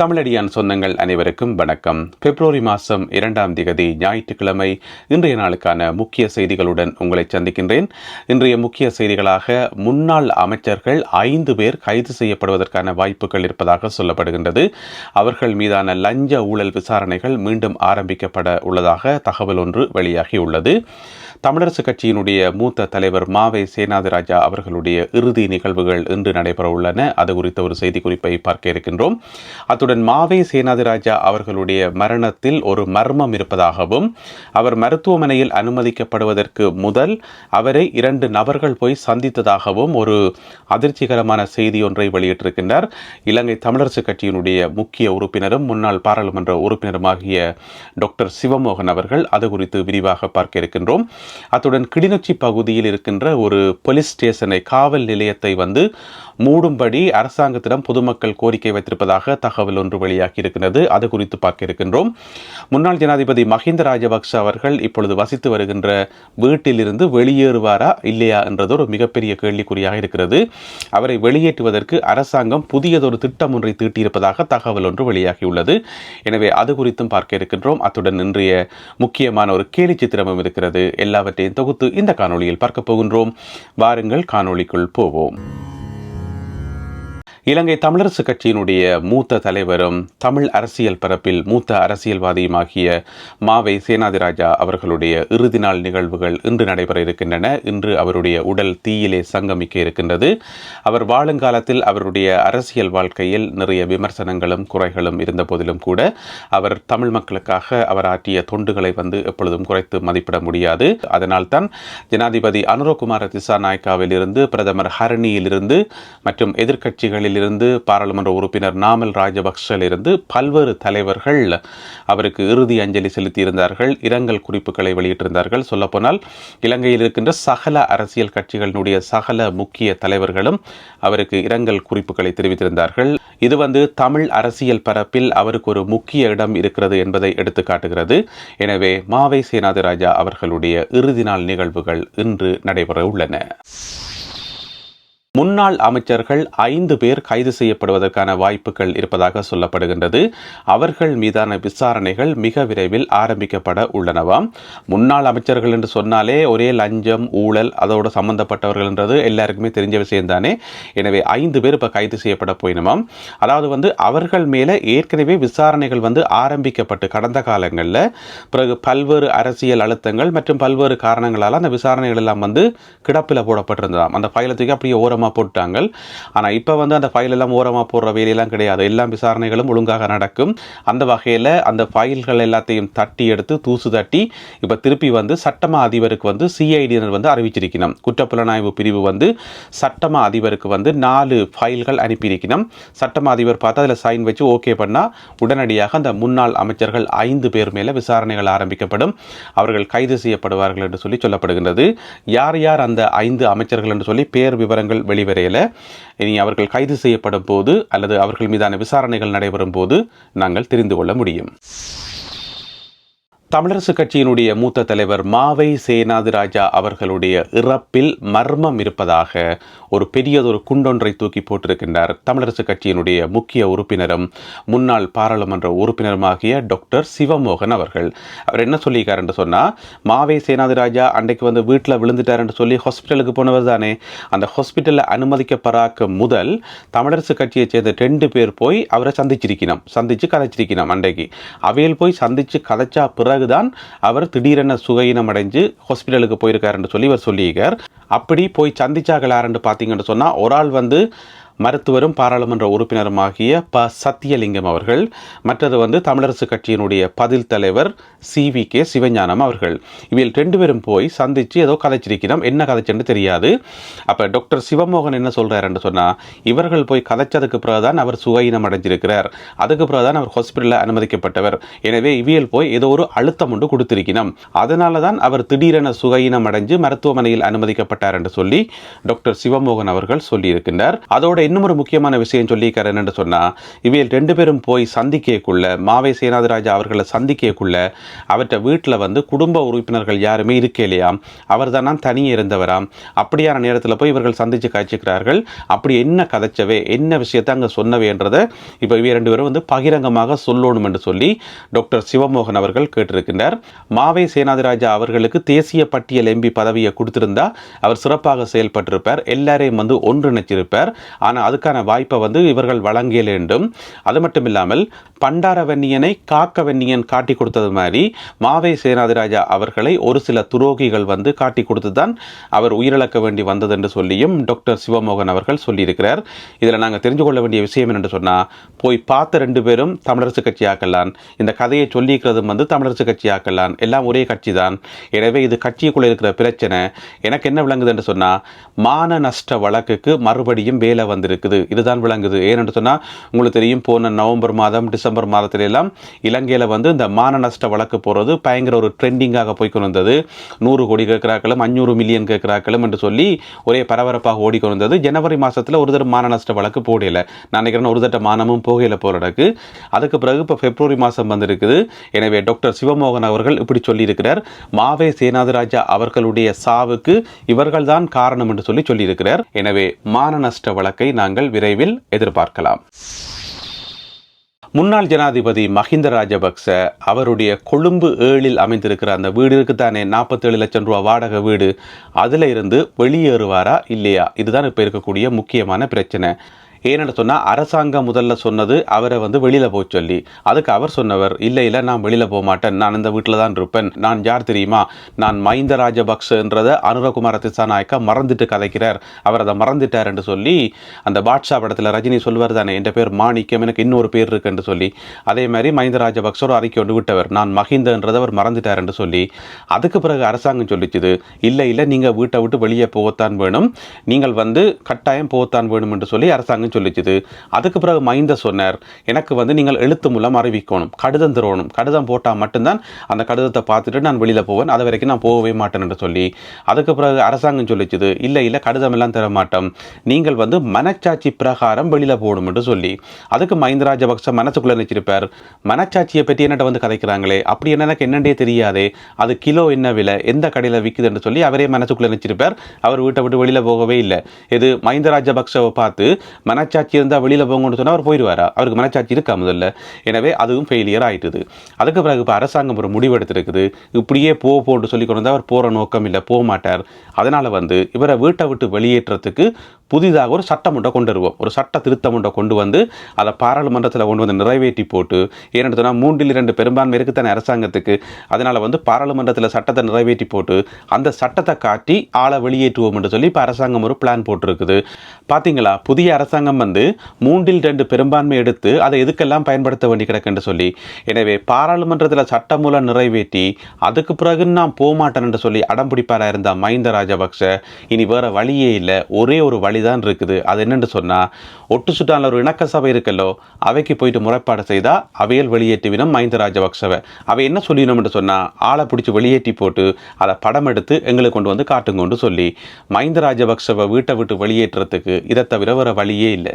தமிழடியான் சொந்தங்கள் அனைவருக்கும் வணக்கம். பிப்ரவரி மாதம் இரண்டாம் திகதி ஞாயிற்றுக்கிழமை இன்றைய நாளுக்கான முக்கிய செய்திகளுடன் உங்களை சந்திக்கின்றேன். இன்றைய முக்கிய செய்திகளாக முன்னாள் அமைச்சர்கள் ஐந்து பேர் கைது செய்யப்படுவதற்கான வாய்ப்புகள் இருப்பதாக சொல்லப்படுகின்றது. அவர்கள் மீதான லஞ்ச ஊழல் விசாரணைகள் மீண்டும் ஆரம்பிக்கப்பட உள்ளதாக தகவல் ஒன்று வெளியாகியுள்ளது. தமிழரசு கட்சியினுடைய மூத்த தலைவர் மாவை சேனாதிராஜா அவர்களுடைய இறுதி நிகழ்வுகள் இன்று நடைபெற உள்ளன. அது குறித்த ஒரு செய்தி குறிப்பை பார்க்க இருக்கின்றோம். அத்துடன் மாவை சேனாதிராஜா அவர்களுடைய மரணத்தில் ஒரு மர்மம் இருப்பதாகவும் அவர் மருத்துவமனையில் அனுமதிக்கப்படுவதற்கு முதல் அவரை இரண்டு நபர்கள் போய் சந்தித்ததாகவும் ஒரு அதிர்ச்சிகரமான செய்தி ஒன்றை வெளியிட்டிருக்கின்றார். இலங்கை தமிழரசு கட்சியினுடைய முக்கிய உறுப்பினரும் முன்னாள் பாராளுமன்ற உறுப்பினருமாகிய டாக்டர் சிவமோகன் அவர்கள் அது குறித்து விரிவாக பார்க்க இருக்கின்றோம். அத்துடன் கிளிநொச்சி பகுதியில் இருக்கின்ற ஒரு போலீஸ் ஸ்டேஷனை காவல் நிலையத்தை வந்து மூடும்படி அரசாங்கத்திடம் பொதுமக்கள் கோரிக்கை வைத்திருப்பதாக தகவல் ஒன்று வெளியாகி இருக்கிறது அது குறித்து பார்க்க இருக்கின்றோம். முன்னாள் ஜனாதிபதி மஹிந்த ராஜபக்ஷ அவர்கள் இப்பொழுது வசித்து வருகின்ற வீட்டிலிருந்து வெளியேறுவாரா இல்லையா என்றது ஒரு மிகப்பெரிய கேள்விக்குறியாக இருக்கிறது. அவரை வெளியேற்றுவதற்கு அரசாங்கம் புதியதொரு திட்டம் ஒன்றை தீட்டியிருப்பதாக தகவல் ஒன்று வெளியாகியுள்ளது. எனவே அது குறித்தும் பார்க்க இருக்கின்றோம். அத்துடன் இன்றைய முக்கியமான ஒரு கேலி சித்திரமும் இருக்கிறது. எல்லாவற்றையும் தொகுத்து இந்த காணொளியில் பார்க்க போகின்றோம். வாருங்கள் காணொளிக்குள் போவோம். இலங்கை தமிழரசு கட்சியினுடைய மூத்த தலைவரும் தமிழ் அரசியல் பரப்பில் மூத்த அரசியல்வாதியுமாகிய மாவை சேனாதிராஜா அவர்களுடைய இறுதி நாள் நிகழ்வுகள் இன்று நடைபெற இருக்கின்றன. இன்று அவருடைய உடல் தீயிலே சங்கமிக்க இருக்கின்றது. அவர் வாழுங்காலத்தில் அவருடைய அரசியல் வாழ்க்கையில் நிறைய விமர்சனங்களும் குறைகளும் இருந்த போதிலும் கூட அவர் தமிழ் மக்களுக்காக அவர் ஆற்றிய தொண்டுகளை வந்து எப்பொழுதும் குறைத்து மதிப்பிட முடியாது. அதனால்தான் ஜனாதிபதி அனுரகுமார திசாநாயக்காவில் இருந்து பிரதமர் ஹரணியிலிருந்து மற்றும் எதிர்க்கட்சிகளில் இருந்து பாராளுமன்ற உறுப்பினர் நாமல் ராஜபக்ஷவில் பல்வேறு தலைவர்கள் அவருக்கு இறுதி அஞ்சலி செலுத்தியிருந்தார்கள் இரங்கல் குறிப்புகளை வெளியிட்டிருந்தார்கள். சொல்லப்போனால் இலங்கையில் இருக்கின்ற சகல அரசியல் கட்சிகளினுடைய சகல முக்கிய தலைவர்களும் அவருக்கு இரங்கல் குறிப்புகளை தெரிவித்திருந்தார்கள். இது வந்து தமிழ் அரசியல் பரப்பில் அவருக்கு ஒரு முக்கிய இடம் இருக்கிறது என்பதை எடுத்து காட்டுகிறது. எனவே மாவை சேனாதிராஜா அவர்களுடைய இறுதி நாள் நிகழ்வுகள் இன்று நடைபெற உள்ளன முன்னாள் அமைச்சர்கள் ஐந்து பேர் கைது செய்யப்படுவதற்கான வாய்ப்புகள் இருப்பதாக சொல்லப்படுகின்றது. அவர்கள் மீதான விசாரணைகள் மிக விரைவில் ஆரம்பிக்கப்பட உள்ளனவாம் முன்னாள் அமைச்சர்கள் என்று சொன்னாலே ஒரே லஞ்சம் ஊழல் அதோடு சம்பந்தப்பட்டவர்கள் என்றது எல்லாருக்குமே தெரிஞ்ச விஷயம்தானே. எனவே ஐந்து பேர் இப்போ கைது செய்யப்பட போயினமாம் அதாவது வந்து அவர்கள் மேலே ஏற்கனவே விசாரணைகள் வந்து ஆரம்பிக்கப்பட்டு கடந்த காலங்களில் பிறகு பல்வேறு அரசியல் அழுத்தங்கள் மற்றும் பல்வேறு காரணங்களால் அந்த விசாரணைகள் எல்லாம் வந்து கிடப்பில் போடப்பட்டிருந்ததாம். அந்த ஃபைலை தூக்கி அப்படியே ஓரமாக போட்டாங்க ஆனால் இப்போ வந்து அந்த ஃபைல் எல்லாம் ஓரமாக போடுற வேலையெல்லாம் கிடையாது. எல்லா விசாரணைகளும் ஒழுங்காக நடக்கும். அந்த வகையில் அந்த ஃபைல்கள் எல்லாத்தையும் தட்டி எடுத்து தூசு தட்டி இப்போ திருப்பி வந்து சட்டமா அதிபருக்கு வந்து சிஐடியினர் வந்து அறிவிச்சிருக்கணும். குற்றப்புலனாய்வு பிரிவு வந்து சட்டமா அதிபருக்கு வந்து நாலு ஃபைல்கள் அனுப்பியிருக்கணும். சட்டமா அதிபர் பார்த்து அதில் சைன் வச்சு ஓகே பண்ணால் உடனடியாக அந்த முன்னாள் அமைச்சர்கள் ஐந்து பேர் மேலே விசாரணைகள் ஆரம்பிக்கப்படும். அவர்கள் கைது செய்யப்படுவார்கள் என்று சொல்லி சொல்லப்படுகின்றது. யார் யார் அந்த ஐந்து அமைச்சர்கள் என்று சொல்லி பேர் விவரங்கள் வெளிவரையில். இனி அவர்கள் கைது செய்யப்படும் போது அல்லது அவர்கள் மீதான விசாரணைகள் நடைபெறும் போது நாங்கள் தெரிந்து கொள்ள முடியும். தமிழரசு கட்சியினுடைய மூத்த தலைவர் மாவை சேனாதிராஜா அவர்களுடைய இறப்பில் மர்மம் இருப்பதாக ஒரு பெரியதொரு குண்டொன்றை தூக்கி போட்டிருக்கின்றார் தமிழரசு கட்சியினுடைய முக்கிய உறுப்பினரும் முன்னாள் பாராளுமன்ற உறுப்பினருமாகிய டாக்டர் சிவமோகன் அவர்கள். அவர் என்ன சொல்லியிருக்கார் என்று சொன்னால் மாவை சேனாதிராஜா அன்றைக்கு வந்து வீட்டில் விழுந்துட்டார் என்று சொல்லி ஹாஸ்பிட்டலுக்கு போனவர் தானே. அந்த ஹாஸ்பிட்டலில் அனுமதிக்கப்படாக்க முதல் தமிழரசு கட்சியைச் சேர்ந்த ரெண்டு பேர் போய் அவரை சந்திச்சிருக்கணும் சந்திச்சு கதைச்சிருக்கணும் அன்றைக்கு. அவையில் போய் சந்திச்சு கதைச்சா பிறகு பிறகுதான் அவர் திடீரென சுகையினம் அடைஞ்சு ஹாஸ்பிட்டலுக்கு போயிருக்காருன்னு சொல்லி இவர் சொல்லியிருக்கார். அப்படி போய் சந்திச்சார்கள் பார்த்தீங்கன்னு சொன்னால் ஒரு ஆள் வந்து மருத்துவரும் பாராளுமன்ற உறுப்பினருமாகிய ப. சத்தியலிங்கம் அவர்கள் மற்றது வந்து தமிழரசு கட்சியினுடைய பதில் தலைவர் சி. வி. கே. சிவஞானம் அவர்கள். இவையில் ரெண்டு பேரும் போய் சந்தித்து ஏதோ கதைச்சிருக்கிறோம். என்ன கதைச்சுன்னு தெரியாது. அப்போ டாக்டர் சிவமோகன் என்ன சொல்கிறாருன்னு சொன்னால் இவர்கள் போய் கதைச்சதுக்கு பிறகுதான் அவர் சுகையினம் அடைஞ்சிருக்கிறார். அதுக்கு பிறகுதான் அவர் ஹாஸ்பிட்டலில் அனுமதிக்கப்பட்டவர். எனவே இவியல் போய் ஏதோ ஒரு அழுத்தம் ஒன்று கொடுத்திருக்கணும் அதனால தான் அவர் திடீரென சுகையினம் அடைஞ்சு மருத்துவமனையில் அனுமதிக்கப்பட்டார் என்று சொல்லி டாக்டர் சிவமோகன் அவர்கள் சொல்லியிருக்கின்றார். அதோட இன்னும் ஒரு முக்கியமான விஷயம் சொல்லியிருக்காரு என்னென்னு சொன்னால் இவையில் ரெண்டு பேரும் போய் சந்திக்கக்குள்ள மாவை சேனாதிராஜா அவர்களை சந்திக்கக்குள்ள அவற்றை வீட்டில் வந்து குடும்ப உறுப்பினர்கள் யாருமே இருக்கே இல்லையாம் அவர் தான் தனியே இருந்தவராம். அப்படியான நேரத்தில் போய் இவர்கள் சந்தித்து காய்ச்சிக்கிறார்கள். அப்படி என்ன கதைச்சவே என்ன விஷயத்தை அங்கே சொன்னவேன்றதை இப்போ இவை ரெண்டு பேரும் வந்து பகிரங்கமாக சொல்லணும் என்று சொல்லி டாக்டர் சிவமோகன் அவர்கள் கேட்டிருக்கின்றார். மாவை சேனாதிராஜா அவர்களுக்கு தேசிய பட்டியல் எம்பி பதவியை கொடுத்திருந்தா அவர் சிறப்பாக செயல்பட்டிருப்பார். எல்லாரையும் வந்து ஒன்றிணைச்சிருப்பார். ஆனால் அதுக்கான வாய்ப்பை வந்து இவர்கள் வழங்கிய வேண்டும். அது மட்டும் இல்லாமல் பண்டாரவன்னியனை காக்கவன்னியன் காட்டி கொடுத்தது மாதிரி மாவை சேனாதிராஜா அவர்களை ஒரு சில துரோகிகள் வந்து காட்டி கொடுத்து தான் அவர் உயிரிழக்க வேண்டி வந்தது என்று சொல்லியும் டாக்டர் சிவமோகன் அவர்கள் சொல்லியிருக்கிறார். இதில் நாங்கள் தெரிஞ்சு கொள்ள வேண்டிய விஷயம் என்னென்று சொன்னால் போய் பார்த்த ரெண்டு பேரும் தமிழரசு கட்சி ஆக்கலான் இந்த கதையை சொல்லிக்கிறதும் வந்து தமிழரசு கட்சி ஆக்கலான் எல்லாம் ஒரே கட்சி தான் எனவே இது கட்சிக்குள்ளே இருக்கிற பிரச்சனை. எனக்கு என்ன விளங்குது என்று சொன்னால் மான நஷ்ட வழக்குக்கு மறுபடியும் வேலை வந்து இருக்குது. இதுதான் விளங்குது. ஏன்னு சொன்னால் உங்களுக்கு தெரியும் போன நவம்பர் மாதம் டிசம்பர் மாதத்துல எல்லாம் இலங்கையில் வந்து இந்த மான நஷ்ட வழக்கு போகிறது பயங்கர ஒரு ட்ரெண்டிங்காக போய்க்கொண்டு நூறு கோடி கேட்குறாக்களும் அஞ்சூறு மில்லியன் கேட்குறாக்களும் என்று சொல்லி ஒரே பரபரப்பாக ஓடிக்கொண்டிருந்தது. ஜனவரி மாதத்தில் ஒரு தடவை மான நஷ்ட வழக்கு போடலை. நான் நினைக்கிறேன் ஒரு தட்ட மானமும் போகையில் போகிறதுக்கு அதுக்கு பிறகு இப்போ பிப்ரவரி மாதம் வந்திருக்குது. எனவே டாக்டர் சிவமோகன் அவர்கள் இப்படி சொல்லியிருக்கிறார். மாவே சேனாதிராஜா அவர்களுடைய சாவுக்கு இவர்கள்தான் காரணம் என்று சொல்லி சொல்லியிருக்கிறார். எனவே மான நஷ்ட வழக்கை நாங்கள் விரைவில் எதிர்பார்க்கலாம். முன்னாள் ஜனாதிபதி மஹிந்த ராஜபக்ச அவருடைய கொழும்பு ஏழில் அமைந்திருக்கிற அந்த வீடு இருக்குதானே? நாற்பத்தேழு லட்சம் ரூபா வாடகை வீடு. அதில் இருந்து வெளியேறுவாரா இல்லையா? இதுதான் இப்போ இருக்கக்கூடிய முக்கியமான பிரச்சனை. ஏன்னு சொன்னால் அரசாங்கம் முதல்ல சொன்னது அவரை வந்து வெளியில் போக சொல்லி. அதுக்கு அவர் சொன்னவர் இல்லை இல்லை நான் வெளியில் போக மாட்டேன். நான் இந்த வீட்டில் தான் இருப்பேன். நான் யார் தெரியுமா? நான் மஹிந்த ராஜபக்சன்றதை அனுரகுமார திசாநாயக்கா மறந்துட்டு கதைக்கிறார். அவர் அதை மறந்துட்டார் என்று சொல்லி அந்த பாட்ஷா படத்தில் ரஜினி சொல்வார் தானே என் பேர் மாணிக்கம் எனக்கு இன்னொரு பேர் இருக்குன்னு சொல்லி. அதே மாதிரி மஹிந்த ராஜபக்ச ஒரு அறிக்கை ஒன்று விட்டவர் நான் மஹிந்தன்றதை அவர் மறந்துட்டார் என்று சொல்லி. அதுக்கு பிறகு அரசாங்கம் சொல்லிச்சுது இல்லை இல்லை நீங்கள் வீட்டை விட்டு வெளியே போகத்தான் வேணும். நீங்கள் வந்து கட்டாயம் போகத்தான் வேணும் என்று சொல்லி அரசாங்கம் சொல்லிச்சுது. அதுக்கு பிறகு மைந்த சொன்னார் எனக்கு வந்து நீங்கள் எழுத்து மூலம் அறிவிக்கணும் கடிதம் தரணும். கடிதம் போட்டால் மட்டும்தான் அந்த கடிதத்தை பார்த்துட்டு நான் வெளியில் போவேன். அது வரைக்கும் நான் போகவே மாட்டேன் என்று சொல்லி. அதுக்கு பிறகு அரசாங்கம் சொல்லிச்சுது இல்லை இல்லை கடிதம் எல்லாம் தர மாட்டோம். நீங்கள் வந்து மனச்சாட்சி பிரகாரம் வெளியில் போகணும் என்று சொல்லி. அதுக்கு மஹிந்த ராஜபக்ச மனசுக்குள்ளே நினச்சிருப்பார் மனச்சாட்சியை பற்றி என்னட்ட வந்து கதைக்கிறாங்களே அப்படி என்ன எனக்கு என்னண்டே தெரியாதே அது கிலோ என்ன விலை எந்த கடையில் விற்குதுன்னு சொல்லி அவரே மனசுக்குள்ளே நினச்சிருப்பார். அவர் வீட்டை விட்டு வெளியில் போகவே இல்லை. இது மஹிந்த ராஜபக்சவை பார்த்து மனச்சாட்சி இருந்தால் வெளியில் போங்கன்னு சொன்னால் அவர் போயிடுவாரா அவருக்கு மனச்சாட்சி இருக்கா முதல்ல? எனவே அதுவும் ஃபெயிலியர் ஆகிட்டுது அதுக்கு பிறகு இப்போ அரசாங்கம் ஒரு முடிவு எடுத்திருக்குது இப்படியே போ போன்னு சொல்லி கொண்டு அவர் போகிற நோக்கம் இல்லை போக மாட்டார். அதனால் வந்து இவரை வீட்டை விட்டு வெளியேற்றத்துக்கு புதிதாக ஒரு சட்டம் ஒன்றை கொண்டு வருவோம். ஒரு சட்ட திருத்தம் ஒன்றை கொண்டு வந்து அதை பாராளுமன்றத்தில் கொண்டு வந்து நிறைவேற்றி போட்டு ஏன்னு சொன்னால் மூன்றில் இரண்டு பெரும்பான்மை இருக்குத்தானே அரசாங்கத்துக்கு. அதனால் வந்து பாராளுமன்றத்தில் சட்டத்தை நிறைவேற்றி போட்டு அந்த சட்டத்தை காட்டி ஆளை வெளியேற்றுவோம் என்று சொல்லி இப்போ அரசாங்கம் ஒரு பிளான் போட்டிருக்குது. பார்த்தீங்களா புதிய அரசாங்கம் வந்து மூன்றில் ரெண்டு பெரும்பான்மை எடுத்து அதை எதுக்கெல்லாம் பயன்படுத்த வேண்டி கிடக்குன்னு சொல்லி எனவே பாராளுமன்றத்தில் சட்டமூலம் நிறைவேற்றி அதுக்கு பிறகு நான் போகமாட்டேன் என்று சொல்லி அடம் இருந்த மஹிந்த ராஜபக்ச இனி வேற வழியே இல்லை. ஒரே ஒரு வழிதான் இருக்குது. அது என்னென்னு சொன்னா ஒட்டு சுட்டான ஒரு இணக்க சபை இருக்கல்லோ அவைக்கு போயிட்டு முறைப்பாடு செய்தால் அவையில் வெளியேற்றுவினம் மஹிந்த ராஜபக்சவை அவை என்ன சொல்லிடணும்னு சொன்னா ஆளை பிடிச்சி வெளியேற்றி போட்டு அதை படம் எடுத்து எங்களுக்கு கொண்டு வந்து காட்டுங்கன்னு சொல்லி மஹிந்த ராஜபக்சவை வீட்டை விட்டு வெளியேற்றுறதுக்கு இதை தவிர வேற வழியே இல்லை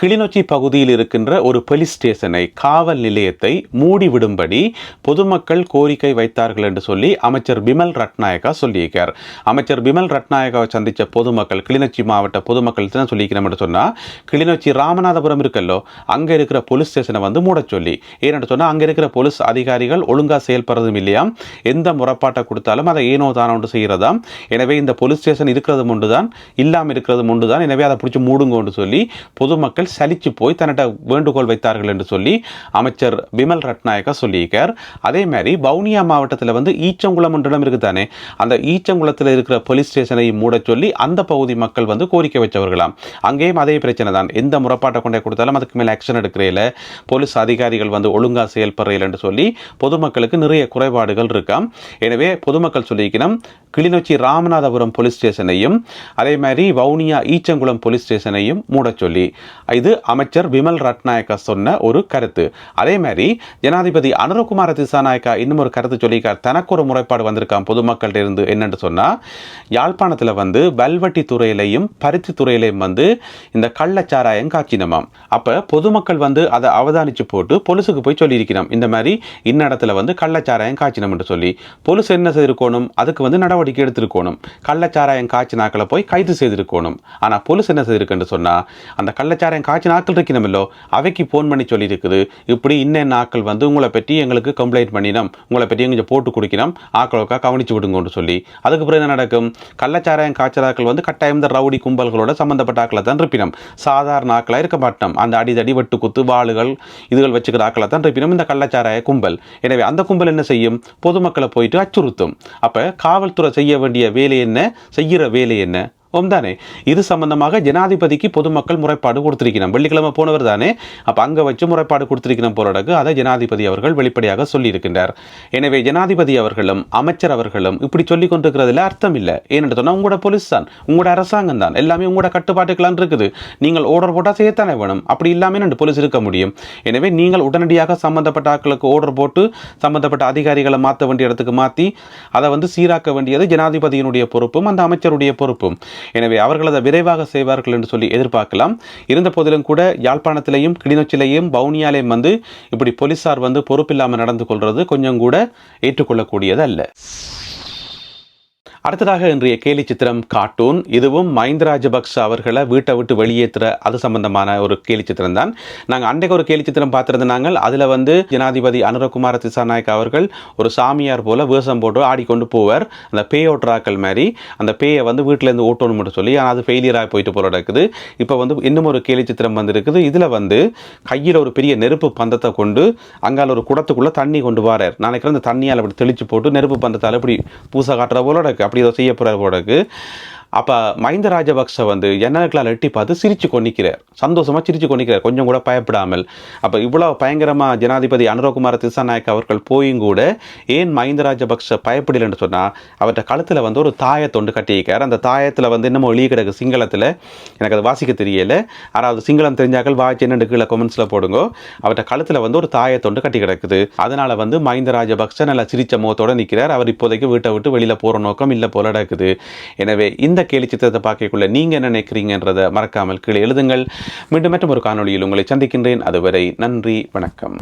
கிளிநொச்சி பகுதியில் இருக்கின்ற ஒரு போலீஸ் ஸ்டேஷனை காவல் நிலையத்தை மூடிவிடும்படி பொதுமக்கள் கோரிக்கை வைத்தார்கள் என்று சொல்லி அமைச்சர் பிமல் ரட்நாயகா சொல்லியிருக்கார். அமைச்சர் பிமல் ரட்நாயகாவை சந்தித்த பொதுமக்கள் கிளிநொச்சி மாவட்ட பொதுமக்கள் தான் சொல்லிக்கிறோம் என்று சொன்னால் கிளிநொச்சி ராமநாதபுரம் இருக்கல்லோ அங்கே இருக்கிற போலீஸ் ஸ்டேஷனை வந்து மூட சொல்லி. ஏன்னு சொன்னால் அங்கே இருக்கிற போலீஸ் அதிகாரிகள் ஒழுங்காக செயல்படுறதும் இல்லையாம் எந்த முறைப்பாட்டை கொடுத்தாலும் அதை ஏனோ தானோண்டு செய்கிறதாம் எனவே இந்த போலீஸ் ஸ்டேஷன் இருக்கிறது ஒன்று தான் இல்லாமல் இருக்கிறது ஒன்று தான் எனவே அதை பிடிச்சி மூடுங்கன்னு சொல்லி பொதுமக்கள் மக்கள் சலிச்சு போய் தன்னிட்ட வேண்டுகோள் வைத்தார்கள் என்று சொல்லி அமைச்சர் பிமல் ரட்நாயக்கா சொல்லியிருக்கார். அதே மாதிரி வவுனியா மாவட்டத்தில் வந்து ஈச்சங்குளம் என்றிடம் இருக்குதானே? அந்த ஈச்சங்குளத்தில் இருக்கிற போலீஸ் ஸ்டேஷனை மூட சொல்லி அந்த பகுதி மக்கள் வந்து கோரிக்கை வச்சவர்களாம் அங்கேயும் அதே பிரச்சனை தான். எந்த முறைப்பாட்டை கொண்டே கொடுத்தாலும் அதுக்கு மேலே ஆக்ஷன் எடுக்கிறேல. போலீஸ் அதிகாரிகள் வந்து ஒழுங்காக செயல்படுறையில் என்று சொல்லி பொதுமக்களுக்கு நிறைய குறைபாடுகள் இருக்காம். எனவே பொதுமக்கள் சொல்லியிருக்கணும் கிளிநொச்சி ராமநாதபுரம் போலீஸ் ஸ்டேஷனையும் அதே மாதிரி வவுனியா ஈச்சங்குளம் போலீஸ் ஸ்டேஷனையும் மூட சொல்லி. இது அமைச்சர் விமல் ரட்நாயக்கா சொன்ன ஒரு கருத்து. அதே மாதிரி ஜனாதிபதி அனுரகுமார திசாநாயக்கா இன்னும் ஒரு கருத்து சொல்லியிருக்கார். தனக்கு ஒரு முறைப்பாடு வந்திருக்கான் பொதுமக்கள்கிட்ட இருந்து என்னென்னு சொன்னால் யாழ்ப்பாணத்தில் வந்து வல்வட்டி துறையிலையும் பருத்தி துறையிலையும் வந்து இந்த கள்ளச்சாராயம் காய்ச்சினமாம். அப்போ பொதுமக்கள் வந்து அதை அவதானித்து போட்டு பொலிசுக்கு போய் சொல்லியிருக்கிறோம். இந்த மாதிரி இன்ன இடத்துல வந்து கள்ளச்சாராயம் காய்ச்சினம்னு சொல்லி. பொலிஸ் என்ன செய்திருக்கணும்? அதுக்கு வந்து நடவடிக்கை எடுத்திருக்கணும். கள்ளச்சாராயம் காய்ச்சினாக்களை போய் கைது செய்திருக்கணும். ஆனால் பொலிஸ் என்ன செய்திருக்குன்னு சொன்னால் அந்த கள்ளச்சாராயம் காய்ச்சி நாட்கள் இருக்கணுமல்லோ அவைக்கு ஃபோன் பண்ணி சொல்லியிருக்குது. இப்படி இன்னென்ன ஆக்கள் வந்து உங்களை பற்றி எங்களுக்கு கம்ப்ளைண்ட் பண்ணினோம் உங்களை பற்றி கொஞ்சம் போட்டு குடிக்கணும் ஆக்களுக்காக கவனித்து விடுங்கன்னு சொல்லி. அதுக்கு பிறகு என்ன நடக்கும்? கள்ளச்சாராயம் காய்ச்சலாக்கள் வந்து கட்டாயம் இந்த ரவுடி கும்பல்களோட சம்மந்தப்பட்ட ஆக்களை தான் இருப்பினோம் சாதாரண ஆக்களாக இருக்க மாட்டோம். அந்த அடிதடி வெட்டு குத்து வாளுகள் இதுகள் வச்சுக்கிற ஆக்களை தான் இருப்பினும் இந்த கள்ளச்சாராய கும்பல். எனவே அந்த கும்பல் என்ன செய்யும்? பொதுமக்களை போயிட்டு அச்சுறுத்தும். அப்போ காவல்துறை செய்ய வேண்டிய வேலை என்ன? செய்கிற வேலை என்ன? ஓம் தானே. இது சம்பந்தமாக ஜனாதிபதிக்கு பொதுமக்கள் முறைப்பாடு கொடுத்திருக்கிறோம். வெள்ளிக்கிழமை போனவர் தானே. அப்போ அங்கே வச்சு முறைப்பாடு கொடுத்திருக்கிறோம் போலடக்கு அதை ஜனாதிபதி அவர்கள் வெளிப்படையாக சொல்லியிருக்கின்றார். எனவே ஜனாதிபதி அவர்களும் அமைச்சர் அவர்களும் இப்படி சொல்லி கொண்டிருக்கிறதுல அர்த்தம் இல்லை. ஏன்னு சொன்னால் உங்களோட போலீஸ் தான் உங்களோட அரசாங்கம் தான். எல்லாமே உங்களோட கட்டுப்பாட்டுக்கெல்லாம் இருக்குது. நீங்கள் ஓர்டர் போட்டால் செய்யத்தானே வேணும். அப்படி இல்லாமல் ரெண்டு போலீஸ் இருக்க முடியும்? எனவே நீங்கள் உடனடியாக சம்பந்தப்பட்ட ஆட்களுக்கு ஓர்டர் போட்டு சம்பந்தப்பட்ட அதிகாரிகளை மாற்ற வேண்டிய இடத்துக்கு மாற்றி அதை வந்து சீராக்க வேண்டியது ஜனாதிபதியினுடைய பொறுப்பும் அந்த அமைச்சருடைய பொறுப்பும். எனவே அவர்கள் அதை விரைவாக செய்வார்கள் என்று சொல்லி எதிர்பார்க்கலாம். இருந்த போதிலும் கூட யாழ்ப்பாணத்திலையும் கிளிநொச்சிலையும் வவுனியாலையும் வந்து இப்படி போலீசார் வந்து பொறுப்பில்லாமல் நடந்து கொள்வது கொஞ்சம் கூட ஏற்றுக்கொள்ளக்கூடியது அல்ல அடுத்ததாக இன்றைய கேலி சித்திரம் கார்ட்டூன். இதுவும் மஹிந்த ராஜபக்ச அவர்களை வீட்டை விட்டு வெளியேற்றுற அது சம்பந்தமான ஒரு கேலி சித்திரம் தான் நாங்கள் அன்றைக்கு ஒரு கேலி சித்திரம் பார்த்துருந்தாங்க அதில் வந்து ஜனாதிபதி அனுரகுமார திசாநாயக் அவர்கள் ஒரு சாமியார் போல வேஷம் போட்டு ஆடிக்கொண்டு போவார். அந்த பேய் மாதிரி அந்த பேயை வந்து வீட்டிலேருந்து ஓட்டணும் மட்டும் சொல்லி ஆனால் அது ஃபெயிலியராக போயிட்டு போல இருக்குது. இப்போ வந்து இன்னும் ஒரு கேலி சித்திரம் வந்திருக்குது. இதில் வந்து கையில் ஒரு பெரிய நெருப்பு பந்தத்தை கொண்டு அங்கால ஒரு குடத்துக்குள்ளே தண்ணி கொண்டு வரார். நாளைக்கு அந்த தண்ணியால் அப்படி தெளிச்சு போட்டு நெருப்பு பந்தத்தால் இப்படி பூசை காட்டுற போல இருக்கு. அப்படி ஏதோ செய்ய போகிறார் போடக்கு அப்போ மஹிந்த ராஜபக்ச வந்து ஜன்னல்களால் எட்டி பார்த்து சிரிச்சு கொண்டிக்கிறார் சந்தோஷமாக சிரித்து கொண்டிக்கிறார் கொஞ்சம் கூட பயப்படாமல். அப்போ இவ்வளோ பயங்கரமாக ஜனாதிபதி அனுரகுமார திசாநாயக் அவர்கள் போயும் கூட ஏன் மஹிந்த ராஜபக்ச பயப்படலைன்னு சொன்னால் அவர்கிட்ட கழுத்தில் வந்து ஒரு தாயத்தொண்டு கட்டியிருக்கார். அந்த தாயத்தில் வந்து என்னமோ ஒளி கிடக்கு சிங்களத்தில். எனக்கு அது வாசிக்க தெரியலை. அதாவது சிங்களம் தெரிஞ்சாக்கள் வாய்ச்சி என்னென்று கீழே கொமெண்ட்ஸில் போடுங்க. அவர்கிட்ட கழுத்தில் வந்து ஒரு தாயத்தொண்டு கட்டி கிடக்குது. அதனால் வந்து மஹிந்த ராஜபக்ச நல்லா சிரிச்ச முகத்தோடு நிற்கிறார் அவர் இப்போதைக்கு வீட்டை விட்டு வெளியில் போகிற நோக்கம் இல்லை போல நடக்குது. எனவே இந்த கேலி சித்திரத்தை பார்க்கக்குள்ள நீங்கள் என்ன நினைக்கிறீங்கன்றதை மறக்காமல் கீழே எழுதுங்கள். மீண்டும் மற்றும் ஒரு காணொளியில் உங்களை சந்திக்கின்றேன். அதுவரை நன்றி வணக்கம்.